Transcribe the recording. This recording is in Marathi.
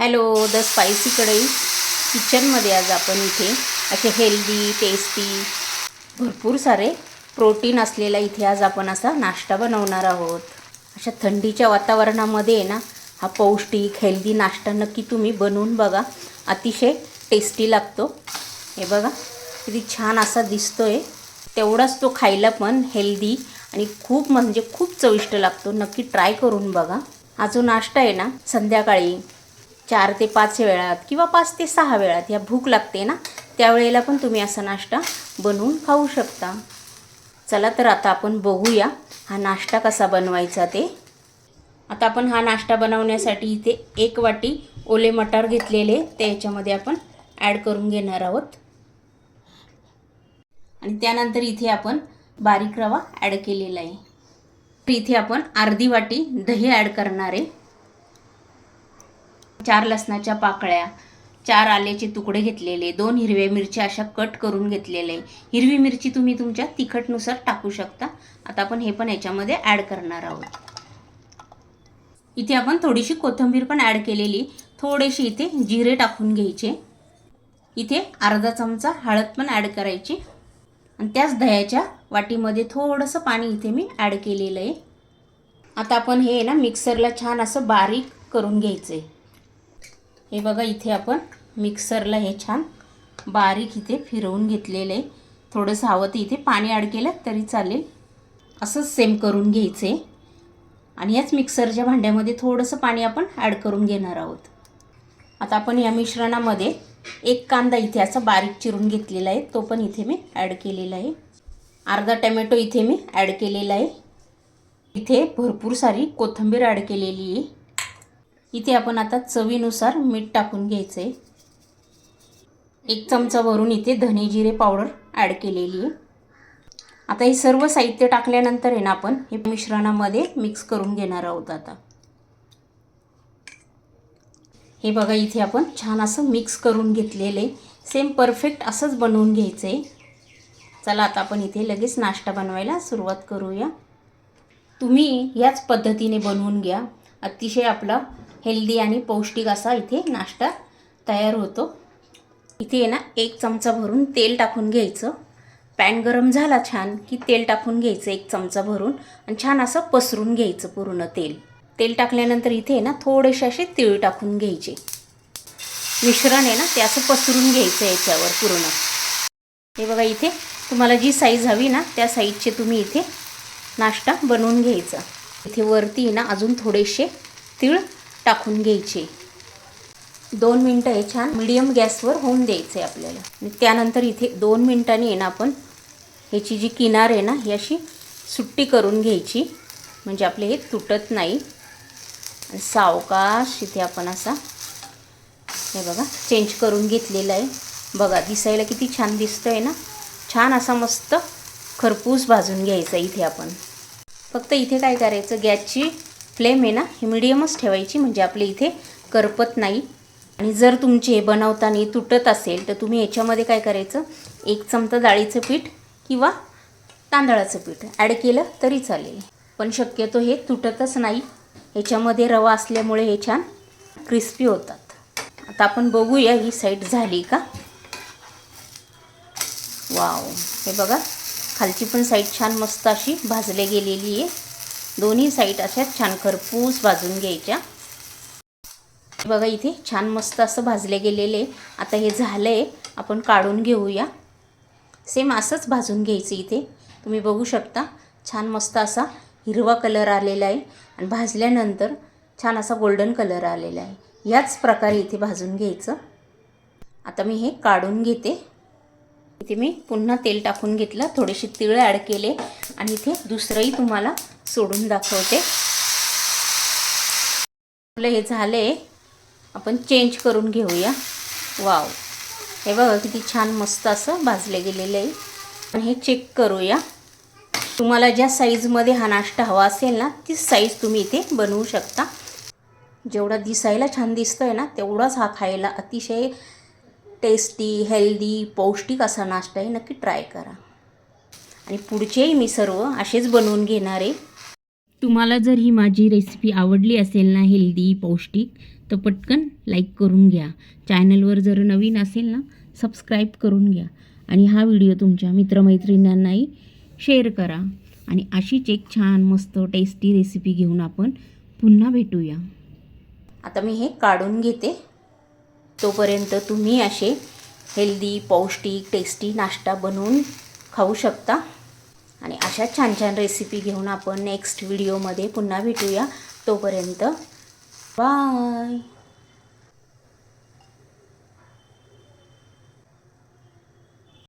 हॅलो द स्पायसी कढई. किचनमध्ये आज आपण इथे असे हेल्दी टेस्टी भरपूर सारे प्रोटीन असलेला इथे आज आपण असा नाश्ता बनवणार आहोत. अशा थंडीच्या वातावरणामध्ये आहे ना हा पौष्टिक हेल्दी नाश्ता नक्की तुम्ही बनवून बघा. अतिशय टेस्टी लागतो. हे बघा किती छान असा दिसतो आहे तेवढाच तो खायला पण हेल्दी आणि खूप म्हणजे खूप चविष्ट लागतो. नक्की ट्राय करून बघा. हा जो नाश्ता आहे ना संध्याकाळी चार ते पाच वेळात किंवा पाच ते सहा वेळात ह्या भूक लागते ना त्यावेळेला पण तुम्ही असा नाश्ता बनवून खाऊ शकता. चला तर आता आपण बघूया हा नाश्ता कसा बनवायचा ते. आता आपण हा नाश्ता बनवण्यासाठी इथे एक वाटी ओले मटार घेतलेले ते याच्यामध्ये आपण ॲड करून घेणार आहोत. आणि त्यानंतर इथे आपण बारीक रवा ॲड केलेला आहे. इथे आपण अर्धी वाटी दही ॲड करणार आहे. चार लसणाच्या पाकळ्या चार आल्याचे तुकडे घेतलेले दोन हिरव्या मिरच्या अशा कट करून घेतलेले. हिरवी मिरची तुम्ही तुमच्या तिखटनुसार टाकू शकता. आता आपण हे पण याच्यामध्ये ॲड करणार आहोत. इथे आपण थोडीशी कोथिंबीर पण ॲड केलेली. थोडेसे इथे जिरे टाकून घ्यायचे. इथे अर्धा चमचा हळद पण ॲड करायची. आणि त्याच दह्याच्या वाटीमध्ये थोडंसं पाणी इथे मी ॲड केलेलं आहे. आता आपण हे ना मिक्सरला छान असं बारीक करून घ्यायचं आहे हे बघा इथे आपण मिक्सरला हे छान बारीक इथे फिरवून घेतलेलं आहे. थोडंसं हवं तर इथे पाणी ॲड केलं तरी चालेल. असंच सेम करून घ्यायचं. आहे आणि याच मिक्सरच्या भांड्यामध्ये थोडंसं पाणी आपण ॲड करून घेणार आहोत. आता आपण या मिश्रणामध्ये एक कांदा इथे असा बारीक चिरून घेतलेला आहे. तो पण इथे मी ॲड केलेला आहे. अर्धा टमॅटो इथे मी ॲड केलेला आहे. इथे भरपूर सारी कोथिंबीर ॲड केलेली आहे. इथे आपण आता चवीनुसार मीठ टाकून घ्यायचं आहे एक चमचा भरून इथे धने जिरे पावडर ॲड केलेली आहे. आता हे सर्व साहित्य टाकल्यानंतर आहे ना आपण हे मिश्रणामध्ये मिक्स करून घेणार आहोत आता. हे बघा इथे आपण छान असं मिक्स करून घेतलेलं आहे सेम परफेक्ट असंच बनवून घ्यायचं आहे चला आता आपण इथे लगेच नाश्ता बनवायला सुरुवात करूया. तुम्ही याच पद्धतीने बनवून घ्या. अतिशय आपला हेल्दी आणि पौष्टिक असा इथे नाश्ता तयार होतो. इथे आहे ना एक चमचा भरून तेल टाकून घ्यायचं. पॅन गरम झाला छान की तेल टाकून घ्यायचं एक चमचा भरून आणि छान असं पसरून घ्यायचं पूर्ण तेल. तेल टाकल्यानंतर इथे आहे ना थोडेसे असे तिळ टाकून घ्यायचे. मिश्रण आहे ना ते असं पसरून घ्यायचं याच्यावर पूर्ण. हे बघा इथे तुम्हाला जी साईज हवी ना त्या साईजचे तुम्ही इथे नाश्ता बनवून घ्यायचा. इथे वरती आहे ना अजून थोडेसे तीळ टाकून घ्यायचे. दोन मिनटं हे छान मिडियम गॅसवर होऊन द्यायचं आहे आपल्याला. आणि त्यानंतर इथे दोन मिनटांनी आहे ना आपण ह्याची जी किनार आहे ना ही अशी सुट्टी करून घ्यायची. म्हणजे आपले हे तुटत नाही. आणि सावकाश इथे आपण असा हे बघा चेंज करून घेतलेला आहे. बघा दिसायला किती छान दिसतं आहे ना. छान असा मस्त खरपूस भाजून घ्यायचा इथे आपण. फक्त इथे काय करायचं गॅसची फ्लेम आहे ना ही मिडियमच ठेवायची म्हणजे आपले इथे करपत नाही. आणि जर तुमचे हे बनवताना तुटत असेल तर तुम्ही याच्यामध्ये काय करायचं? एक चमचा डाळीचं पीठ किंवा तांदळाचं पीठ ॲड केलं तरी चालेल. पण शक्यतो हे तुटतच नाही. ह्याच्यामध्ये रवा असल्यामुळे हे छान क्रिस्पी होतात. आता आपण बघूया ही साईड झाली का? वाव हे बघा खालची पण साईड छान मस्त अशी भाजले गेलेली आहे. दोन्ही साईड अशा छान खरपूस भाजून घ्यायच्या. बघा इथे छान मस्त असं भाजले गेलेले आता हे झालं आहे आपण काढून घेऊया. सेम असंच भाजून घ्यायचं इथे. तुम्ही बघू शकता छान मस्त असा हिरवा कलर आलेला आहे. आणि भाजल्यानंतर छान असा गोल्डन कलर आलेला आहे. याच प्रकारे इथे भाजून घ्यायचं. आता मी हे काढून घेते. इथे मी पुन्हा तेल टाकून घेतलं. थोडेसे तिळ ॲड केले. आणि इथे दुसरंही तुम्हाला सोडून दाखवते. आपलं हे झालं आहे आपण चेंज करून घेऊया. वाव हे बघा किती छान मस्त असं भाजले गेलेलं आहे. आणि हे चेक करूया. तुम्हाला ज्या साईजमध्ये हा नाश्ता हवा असेल ना ती साईज तुम्ही इथे बनवू शकता. जेवढा दिसायला छान दिसतो आहे ना तेवढाच हा खायला अतिशय टेस्टी हेल्दी पौष्टिक असा नाश्ता आहे. नक्की ट्राय करा. आणि पुढचेही मी सर्व असेच बनवून घेणार आहे. तुम्हाला जर ही माझी रेसिपी आवडली असेल ना हेल्दी पौष्टिक तर पटकन लाईक करून घ्या. चॅनलवर जर नवीन असेल ना सबस्क्राईब करून घ्या. आणि हा व्हिडिओ तुमच्या मित्रमैत्रिणींनाही शेअर करा. आणि अशीच एक छान मस्त टेस्टी रेसिपी घेऊन आपण पुन्हा भेटूया. आता मी हे काढून घेते. तोपर्यंत तुम्ही असे हेल्दी पौष्टिक टेस्टी नाश्ता बनवून खाऊ शकता. आणि अशा छान छान रेसिपी घेऊन आपण नेक्स्ट व्हिडिओमध्ये पुन्हा भेटूया. तोपर्यंत बाय